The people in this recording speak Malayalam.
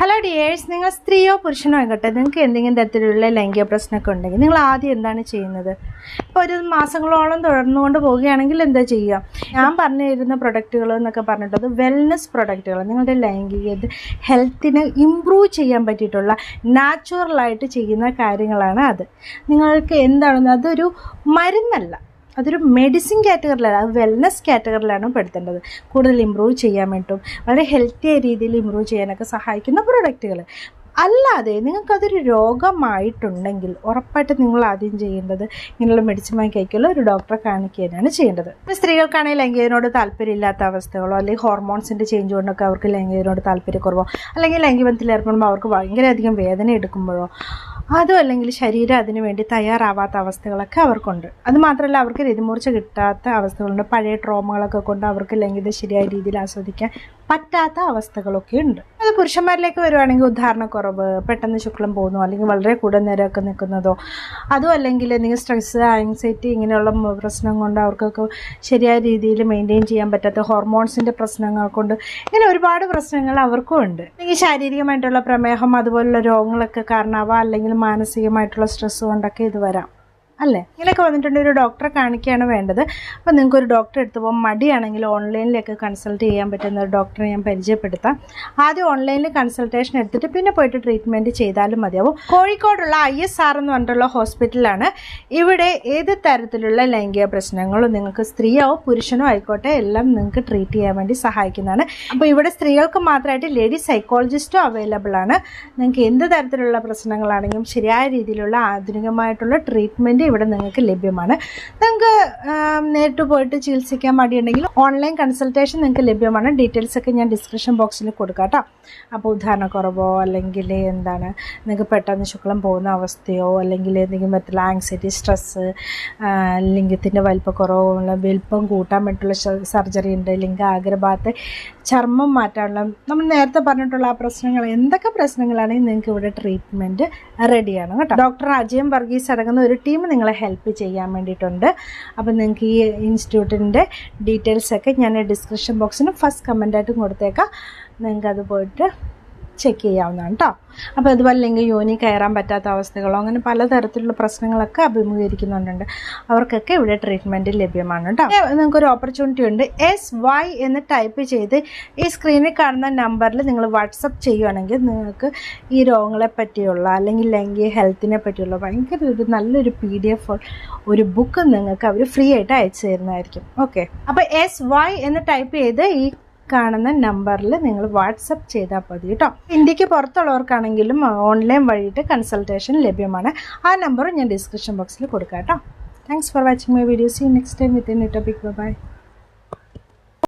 ഹലോ ഡിയേഴ്സ് നിങ്ങൾ സ്ത്രീയോ പുരുഷനോ ആയിക്കോട്ടെ നിങ്ങൾക്ക് എന്തെങ്കിലും തരത്തിലുള്ള ലൈംഗിക പ്രശ്നമൊക്കെ ഉണ്ടെങ്കിൽ നിങ്ങൾ ആദ്യം എന്താണ് ചെയ്യുന്നത്? ഇപ്പോൾ ഒരു മാസങ്ങളോളം തുടർന്നുകൊണ്ട് പോവുകയാണെങ്കിൽ എന്താ ചെയ്യുക? ഞാൻ പറഞ്ഞു തരുന്ന പ്രൊഡക്റ്റുകൾ എന്നൊക്കെ പറഞ്ഞിട്ടത് വെൽനസ് പ്രൊഡക്റ്റുകൾ നിങ്ങളുടെ ലൈംഗിക ഹെൽത്തിനെ ഇമ്പ്രൂവ് ചെയ്യാൻ പറ്റിയിട്ടുള്ള നാച്ചുറലായിട്ട് ചെയ്യുന്ന കാര്യങ്ങളാണ് അത്. നിങ്ങൾക്ക് എന്താണെന്ന് അതൊരു മരുന്നല്ല. അതൊരു മെഡിസിൻ കാറ്റഗറിയിലാണ് അത് വെൽനസ് കാറ്റഗറിയിലാണ് പെടുത്തേണ്ടത്. കൂടുതൽ ഇമ്പ്രൂവ് ചെയ്യാൻ വേണ്ടിയിട്ടും വളരെ ഹെൽത്തിയായ രീതിയിൽ ഇമ്പ്രൂവ് ചെയ്യാനൊക്കെ സഹായിക്കുന്ന പ്രൊഡക്റ്റുകൾ അല്ലാതെ നിങ്ങൾക്കതൊരു രോഗമായിട്ടുണ്ടെങ്കിൽ ഉറപ്പായിട്ട് നിങ്ങൾ ആദ്യം ചെയ്യേണ്ടത് ഇങ്ങനെയുള്ള മെഡിസിൻ വാങ്ങി കഴിക്കുള്ള ഒരു ഡോക്ടറെ കാണിക്കുകയാണ് ചെയ്യേണ്ടത്. സ്ത്രീകൾക്കാണെങ്കിൽ ലൈംഗികനോട് താല്പര്യമില്ലാത്ത അവസ്ഥകളോ അല്ലെങ്കിൽ ഹോർമോൺസിന്റെ ചേഞ്ച് കൊണ്ടൊക്കെ അവർക്ക് ലൈംഗികനോട് താല്പര്യക്കുറവോ അല്ലെങ്കിൽ ലൈംഗികബന്ധത്തിൽ ഏർപ്പെടുമ്പോൾ അവർക്ക് ഭയങ്കരധികം വേദന എടുക്കുമ്പോഴോ അതും അല്ലെങ്കിൽ ശരീരം അതിനു വേണ്ടി തയ്യാറാവാത്ത അവസ്ഥകളൊക്കെ അവർക്കുണ്ട്. അത് മാത്രമല്ല അവർക്ക് രതിമൂർച്ച കിട്ടാത്ത അവസ്ഥകളുണ്ട്. പഴയ ട്രോമകളൊക്കെ കൊണ്ട് അവർക്ക് ലംഘിത ശരിയായ രീതിയിൽ ആസ്വദിക്കാൻ പറ്റാത്ത അവസ്ഥകളൊക്കെ ഉണ്ട്. അത് പുരുഷന്മാരിലേക്ക് വരുവാണെങ്കിൽ ഉദാഹരണക്കുറവ് പെട്ടെന്ന് ശുക്ലം പോകുന്നു അല്ലെങ്കിൽ വളരെ കൂടുതൽ നേരമൊക്കെ നിൽക്കുന്നതോ അതും അല്ലെങ്കിൽ എന്തെങ്കിലും സ്ട്രെസ് ആങ്സൈറ്റി ഇങ്ങനെയുള്ള പ്രശ്നം കൊണ്ട് അവർക്കൊക്കെ ശരിയായ രീതിയിൽ മെയിന്റെയിൻ ചെയ്യാൻ പറ്റാത്ത ഹോർമോൺസിന്റെ പ്രശ്നങ്ങൾ കൊണ്ട് ഇങ്ങനെ ഒരുപാട് പ്രശ്നങ്ങൾ അവർക്കും ഉണ്ട്. അല്ലെങ്കിൽ ശാരീരികമായിട്ടുള്ള പ്രമേഹം അതുപോലുള്ള രോഗങ്ങളൊക്കെ കാരണമാവാം അല്ലെങ്കിൽ മാനസികമായിട്ടുള്ള സ്ട്രെസ് കൊണ്ടൊക്കെ ഇത് വരാം. അല്ലേ? ഇങ്ങനെയൊക്കെ വന്നിട്ടുണ്ടെങ്കിൽ ഒരു ഡോക്ടറെ കാണിക്കുകയാണ് വേണ്ടത്. അപ്പോൾ നിങ്ങൾക്ക് ഒരു ഡോക്ടറെ എടുത്ത് പോകാൻ മടിയാണെങ്കിൽ ഓൺലൈനിലൊക്കെ കൺസൾട്ട് ചെയ്യാൻ പറ്റുന്ന ഒരു ഡോക്ടറെ ഞാൻ പരിചയപ്പെടുത്താം. ആദ്യം ഓൺലൈനിൽ കൺസൾട്ടേഷൻ എടുത്തിട്ട് പിന്നെ പോയിട്ട് ട്രീറ്റ്മെന്റ് ചെയ്താലും മതിയാവും. കോഴിക്കോടുള്ള ഐ എസ് ആർ എന്ന് പറഞ്ഞിട്ടുള്ള ഹോസ്പിറ്റലാണ് ഇവിടെ ഏത് തരത്തിലുള്ള ലൈംഗിക പ്രശ്നങ്ങളും നിങ്ങൾക്ക് സ്ത്രീയോ പുരുഷനോ ആയിക്കോട്ടെ എല്ലാം നിങ്ങൾക്ക് ട്രീറ്റ് ചെയ്യാൻ വേണ്ടി സഹായിക്കുന്നതാണ്. അപ്പോൾ ഇവിടെ സ്ത്രീകൾക്ക് മാത്രമായിട്ട് ലേഡി സൈക്കോളജിസ്റ്റും അവൈലബിൾ ആണ്. നിങ്ങൾക്ക് എന്ത് തരത്തിലുള്ള പ്രശ്നങ്ങളാണെങ്കിലും ശരിയായ രീതിയിലുള്ള ആധുനികമായിട്ടുള്ള ട്രീറ്റ്മെന്റ് ഇവിടെ നിങ്ങൾക്ക് ലഭ്യമാണ്. നിങ്ങൾക്ക് നേരിട്ട് പോയിട്ട് ചികിത്സിക്കാൻ മടിയുണ്ടെങ്കിൽ ഓൺലൈൻ കൺസൾട്ടേഷൻ നിങ്ങൾക്ക് ലഭ്യമാണ്. ഡീറ്റെയിൽസ് ഒക്കെ ഞാൻ ഡിസ്ക്രിപ്ഷൻ ബോക്സിൽ കൊടുക്കാം കേട്ടോ അപ്പോൾ ഉദാഹരണക്കുറവോ അല്ലെങ്കിൽ എന്താണ് നിങ്ങൾക്ക് പെട്ടെന്ന് ശുക്ലം പോകുന്ന അവസ്ഥയോ അല്ലെങ്കിൽ എന്തെങ്കിലും പറ്റില്ല ആങ്സൈറ്റി സ്ട്രെസ്സ് ലിംഗത്തിന്റെ വലിപ്പക്കുറവോ ഉള്ള വലിപ്പം കൂട്ടാൻ വേണ്ടിയിട്ടുള്ള സർജറി ഉണ്ട് ലിംഗ ആഗ്രഭാഗത്ത് ചർമ്മം മാറ്റാനുള്ള നമ്മൾ നേരത്തെ പറഞ്ഞിട്ടുള്ള ആ പ്രശ്നങ്ങൾ എന്തൊക്കെ പ്രശ്നങ്ങളാണെങ്കിൽ നിങ്ങൾക്ക് ഇവിടെ ട്രീറ്റ്മെന്റ് റെഡിയാണ് കേട്ടോ ഡോക്ടർ അജയം വർഗീസ് അടങ്ങുന്ന ഒരു ടീം നിങ്ങളെ ഹെൽപ്പ് ചെയ്യാൻ വേണ്ടിയിട്ടുണ്ട്. അപ്പോൾ നിങ്ങൾക്ക് ഈ ഇൻസ്റ്റിറ്റ്യൂട്ടിന്റെ ഡീറ്റെയിൽസൊക്കെ ഞാൻ ഡിസ്ക്രിപ്ഷൻ ബോക്സിന് ഫസ്റ്റ് കമന്റായിട്ടും കൊടുത്തേക്കാം. നിങ്ങൾക്ക് അത് പോയിട്ട് ചെക്ക് ചെയ്യാവുന്നതാണ് കേട്ടോ അപ്പോൾ അതുപോലെ അല്ലെങ്കിൽ യോനി കയറാൻ പറ്റാത്ത അവസ്ഥകളോ അങ്ങനെ പലതരത്തിലുള്ള പ്രശ്നങ്ങളൊക്കെ അഭിമുഖീകരിക്കുന്നുണ്ട്. അവർക്കൊക്കെ ഇവിടെ ട്രീറ്റ്മെന്റ് ലഭ്യമാണ് കേട്ടോ നിങ്ങൾക്ക് നിങ്ങൾക്കൊരു ഓപ്പർച്യൂണിറ്റി ഉണ്ട്. എസ് വൈ എന്ന് ടൈപ്പ് ചെയ്ത് ഈ സ്ക്രീനിൽ കാണുന്ന നമ്പറിൽ നിങ്ങൾ വാട്സപ്പ് ചെയ്യുകയാണെങ്കിൽ നിങ്ങൾക്ക് ഈ രോഗങ്ങളെ പറ്റിയുള്ള അല്ലെങ്കിൽ ലൈംഗിക ഹെൽത്തിനെ പറ്റിയുള്ള ഭയങ്കര ഒരു നല്ലൊരു പി ഡി എഫ് ഒരു ബുക്ക് നിങ്ങൾക്ക് അവർ ഫ്രീ ആയിട്ട് അയച്ചു തരുന്നതായിരിക്കും. ഓക്കെ അപ്പോൾ എസ് വൈ എന്ന് ടൈപ്പ് ചെയ്ത് ഈ കാണുന്ന നമ്പറിൽ നിങ്ങൾ വാട്സപ്പ് ചെയ്താൽ മതി കേട്ടോ. ഇന്ത്യയ്ക്ക് പുറത്തുള്ളവർക്കാണെങ്കിലും ഓൺലൈൻ വഴിയിട്ട് കൺസൾട്ടേഷൻ ലഭ്യമാണ്. ആ നമ്പറും ഞാൻ ഡിസ്ക്രിപ്ഷൻ ബോക്സിൽ കൊടുക്കാം കേട്ടോ. Thanks for watching my video videos next time with in topic bye